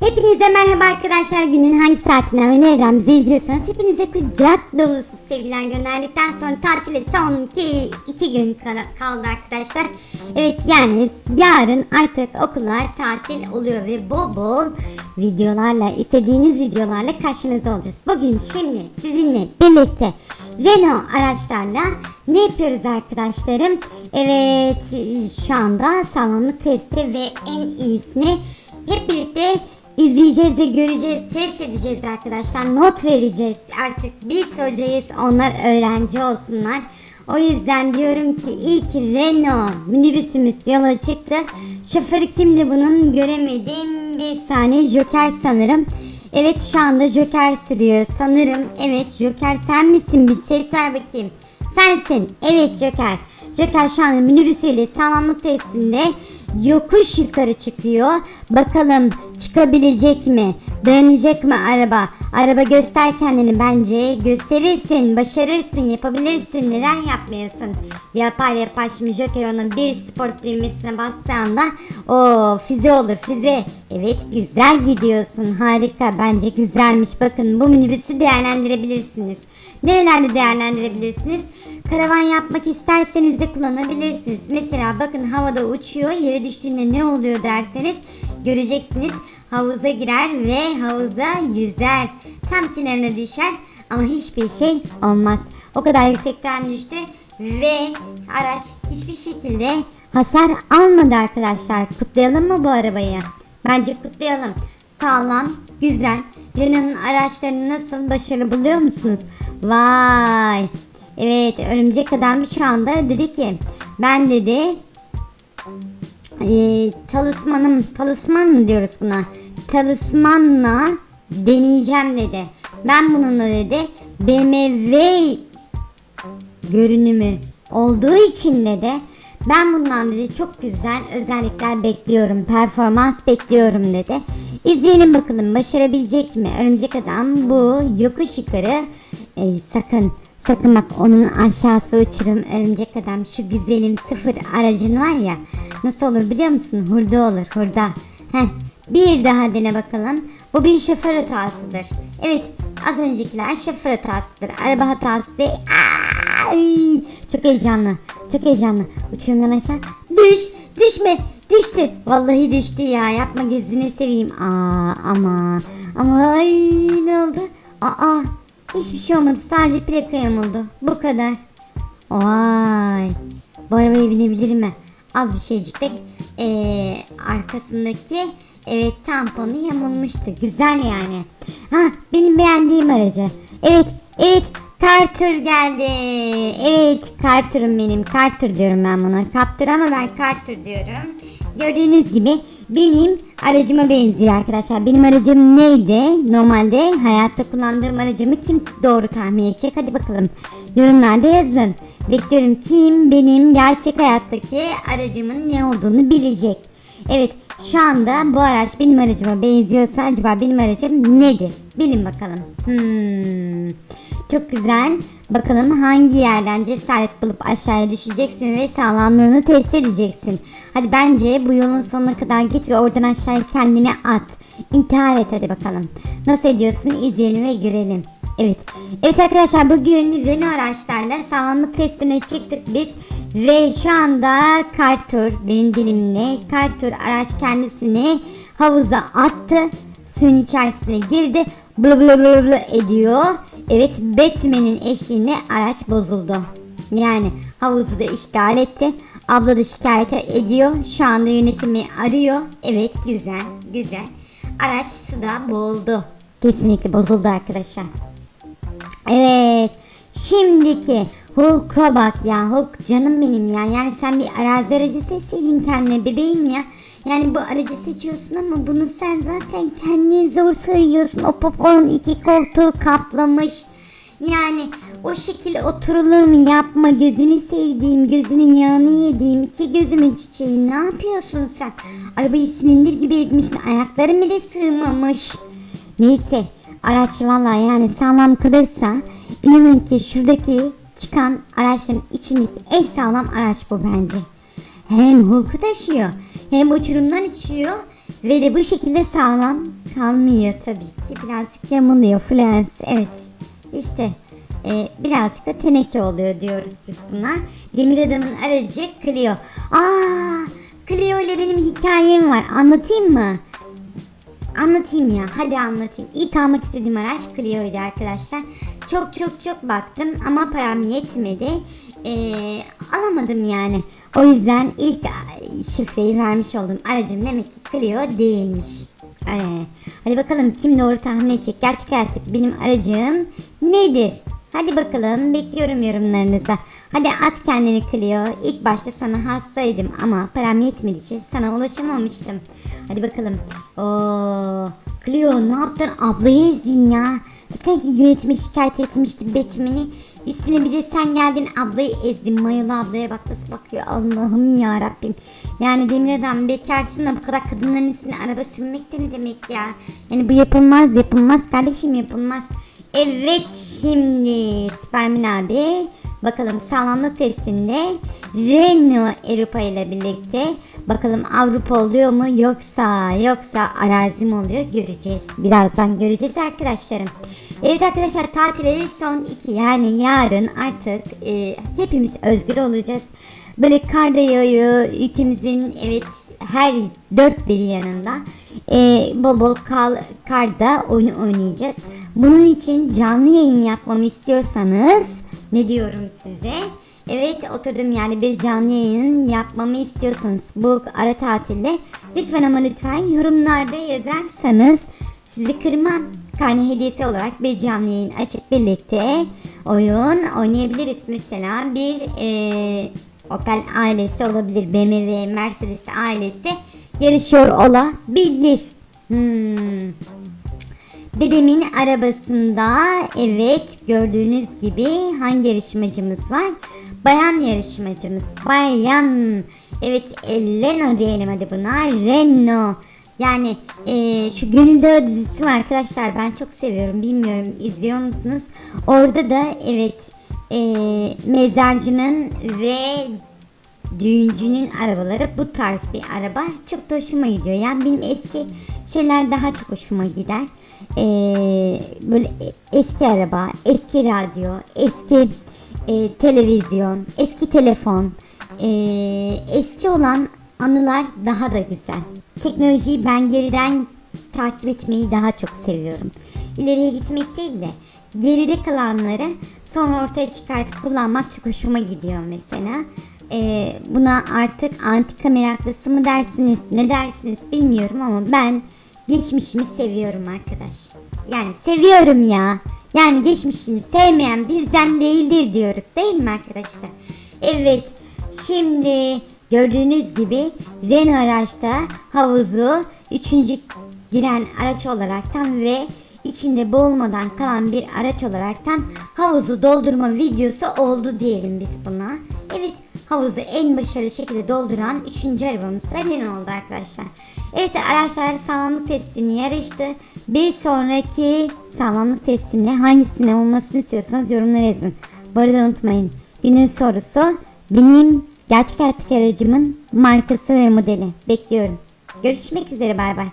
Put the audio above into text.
Hepinize merhaba arkadaşlar. Günün hangi saatinden ve nereden bizi izliyorsanız hepinize kucak dolusu sevgiler gönderdikten sonra tatile son 2, iki gün kaldı arkadaşlar. Evet yani yarın artık okullar tatil oluyor ve bol bol videolarla istediğiniz videolarla karşınızda olacağız. Bugün şimdi sizinle birlikte Renault araçlarla ne yapıyoruz arkadaşlarım? Evet şu anda sağlamlık testi ve en iyisini hep birlikte izleyeceğiz ve göreceğiz, test edeceğiz arkadaşlar. Not vereceğiz. Artık biz hocayız, onlar öğrenci olsunlar. O yüzden diyorum ki ki Renault minibüsümüz yola çıktı. Şoförü kimdi bunun göremedim. Bir saniye Joker sanırım. Evet şu anda Joker sürüyor sanırım. Evet Joker sen misin? Bir ses ver bakayım. Sensin. Evet Joker. Joker şu anda minibüsüyle tamamlık testinde yokuş yukarı çıkıyor. Bakalım çıkabilecek mi? Dayanacak mı araba? Araba göster kendini bence. Gösterirsin, başarırsın, yapabilirsin. Neden yapmayasın? Yapar yapar şimdi Joker onun bir spor düğmesine bastığı anda o füze olur füze. Evet güzel gidiyorsun harika bence güzelmiş. Bakın bu minibüsü değerlendirebilirsiniz. Nerelerde değerlendirebilirsiniz? Karavan yapmak isterseniz de kullanabilirsiniz. Mesela bakın havada uçuyor yere düştüğünde ne oluyor derseniz göreceksiniz. Havuza girer ve havuza yüzer. Tam kenarına düşer ama hiçbir şey olmaz. O kadar yüksekten düştü ve araç hiçbir şekilde hasar almadı arkadaşlar. Kutlayalım mı bu arabayı? Bence kutlayalım. Sağlam, güzel. Renault'un araçlarını nasıl başarılı buluyor musunuz? Vay. Evet örümcek adam şu anda dedi ki ben dedi e, talismanım talisman mı diyoruz buna talismanla deneyeceğim dedi. Ben bununla dedi BMW görünümü olduğu için dedi ben bundan dedi çok güzel özellikler bekliyorum performans bekliyorum dedi. İzleyelim bakalım başarabilecek mi? Örümcek adam bu yokuş yukarı e, sakın sakın bak onun aşağısı uçurum örümcek adam şu güzelim sıfır aracın var ya nasıl olur biliyor musun? Hurda olur hurda. Heh, bir daha dene bakalım. Bu bir şoför hatasıdır. Evet az öncekiler şoför hatasıdır. Araba hatası değil. Ay, çok heyecanlı. Çok heyecanlı. Uçurumdan aşağı. Düş. Düşme. Düştü. Vallahi düştü ya. Yapma gözünü seveyim. Aa ama. Ama ay ne oldu? Aa hiçbir şey olmadı. Sadece plaka yamuldu. Bu kadar. Vay. Bu arabaya binebilir mi? Az bir şeycik de ee, arkasındaki evet tamponu yamulmuştu. Güzel yani. Ha benim beğendiğim aracı. Evet evet Carter geldi. Evet Carter'ım benim. Carter diyorum ben buna. Captur ama ben Carter diyorum. Gördüğünüz gibi benim aracıma benziyor arkadaşlar. Benim aracım neydi? Normalde hayatta kullandığım aracımı kim doğru tahmin edecek? Hadi bakalım. Yorumlarda yazın. Bekliyorum kim benim gerçek hayattaki aracımın ne olduğunu bilecek. Evet şu anda bu araç benim aracıma benziyorsa acaba benim aracım nedir? Bilin bakalım. Hmm. Çok güzel. Bakalım hangi yerden cesaret bulup aşağıya düşeceksin ve sağlamlığını test edeceksin. Hadi bence bu yolun sonuna kadar git ve oradan aşağıya kendini at. İntihar et hadi bakalım. Nasıl ediyorsun izleyelim ve görelim. Evet. Evet arkadaşlar bugün Renault araçlarla sağlamlık testine çıktık biz. Ve şu anda Cartur benim dilimle Cartur araç kendisini havuza attı. Suyun içerisine girdi. Bla bla bla bla ediyor. Evet Batman'in eşliğinde araç bozuldu. Yani havuzu da işgal etti. Abla da şikayet ediyor. Şu anda yönetimi arıyor. Evet güzel güzel. Araç suda boğuldu. Kesinlikle bozuldu arkadaşlar. Evet. Şimdiki Hulk'a bak ya. Hulk canım benim ya. Yani sen bir arazi aracı seçseydin kendine bebeğim ya. Yani bu aracı seçiyorsun ama bunu sen zaten kendin zor sayıyorsun. O poponun iki koltuğu kaplamış. Yani o şekil oturulur mu yapma gözünü sevdiğim gözünün yağını yediğim iki gözümün çiçeği ne yapıyorsun sen? Arabayı silindir gibi ezmişsin ayakların bile sığmamış. Neyse araç valla yani sağlam kalırsa inanın ki şuradaki çıkan araçların içindeki en sağlam araç bu bence. Hem Hulk'u taşıyor hem uçurumdan uçuyor Ve de bu şekilde sağlam kalmıyor tabii ki. Birazcık yamuluyor flens. Evet. İşte e, birazcık da teneke oluyor diyoruz biz buna. Demir adamın aracı Clio. Aa, Clio ile benim hikayem var. Anlatayım mı? Anlatayım ya. Hadi anlatayım. İlk almak istediğim araç Clio'ydu arkadaşlar. Çok çok çok baktım ama param yetmedi. Ee, alamadım yani. O yüzden ilk şifreyi vermiş oldum. Aracım demek ki Clio değilmiş. Ee, hadi bakalım kim doğru tahmin edecek. Gerçek hayattaki benim aracım nedir? Hadi bakalım bekliyorum yorumlarınızı. Hadi at kendini Clio. İlk başta sana hastaydım ama param yetmediği için sana ulaşamamıştım. Hadi bakalım. Oo, Clio ne yaptın? Ablayı ezdin ya. Zaten yönetime şikayet etmişti Batman'i. Üstüne bir de sen geldin ablayı ezdin. Mayalı ablaya bak nasıl bakıyor. Allah'ım ya Rabbim. Yani demir adam bekarsın da bu kadar kadınların üstüne araba sürmek de ne demek ya? Yani bu yapılmaz yapılmaz kardeşim yapılmaz. Evet şimdi Spermin abi bakalım sağlamlık testinde Renault Europa ile birlikte bakalım Avrupa oluyor mu yoksa yoksa arazi mi oluyor göreceğiz. Birazdan göreceğiz arkadaşlarım. Evet arkadaşlar tatile son iki yani yarın artık e, hepimiz özgür olacağız. Böyle kar da yağıyor ülkemizin evet her dört bir yanında e, bol bol kal, karda oyun oynayacağız. Bunun için canlı yayın yapmamı istiyorsanız ne diyorum size? Evet oturdum yani bir canlı yayın yapmamı istiyorsanız bu ara tatilde lütfen ama lütfen yorumlarda yazarsanız sizi kırmam. Karne hediyesi olarak bir canlı yayın açıp birlikte oyun oynayabiliriz. Mesela bir e, Opel ailesi olabilir, BMW, Mercedes ailesi yarışıyor olabilir. Hmm. Dedemin arabasında evet gördüğünüz gibi hangi yarışmacımız var? Bayan yarışmacımız. Bayan. Evet Elena diyelim hadi buna. Renault. Yani e, şu Gönül Dağı dizisi var arkadaşlar ben çok seviyorum bilmiyorum izliyor musunuz? Orada da evet e, mezarcının ve düğüncünün arabaları bu tarz bir araba çok da hoşuma gidiyor. Yani benim eski şeyler daha çok hoşuma gider. Ee, böyle eski araba, eski radyo, eski e, televizyon, eski telefon, e, eski olan anılar daha da güzel. Teknolojiyi ben geriden takip etmeyi daha çok seviyorum. İleriye gitmek değil de geride kalanları sonra ortaya çıkartıp kullanmak çok hoşuma gidiyor mesela. Ee, buna artık antika meraklısı mı dersiniz ne dersiniz bilmiyorum ama ben geçmişimi seviyorum arkadaş. Yani seviyorum ya. Yani geçmişini sevmeyen bizden değildir diyoruz değil mi arkadaşlar? Evet şimdi gördüğünüz gibi Renault araçta havuzu üçüncü giren araç olaraktan ve içinde boğulmadan kalan bir araç olaraktan havuzu doldurma videosu oldu diyelim biz buna. Evet havuzu en başarılı şekilde dolduran 3. arabamız da Renault oldu arkadaşlar. Evet araçlar sağlamlık testini yarıştı. Bir sonraki sağlamlık testinde hangisine olmasını istiyorsanız yorumlara yazın. Bu arada unutmayın günün sorusu benim gerçek hayattaki aracımın markası ve modeli. Bekliyorum. Görüşmek üzere bay bay.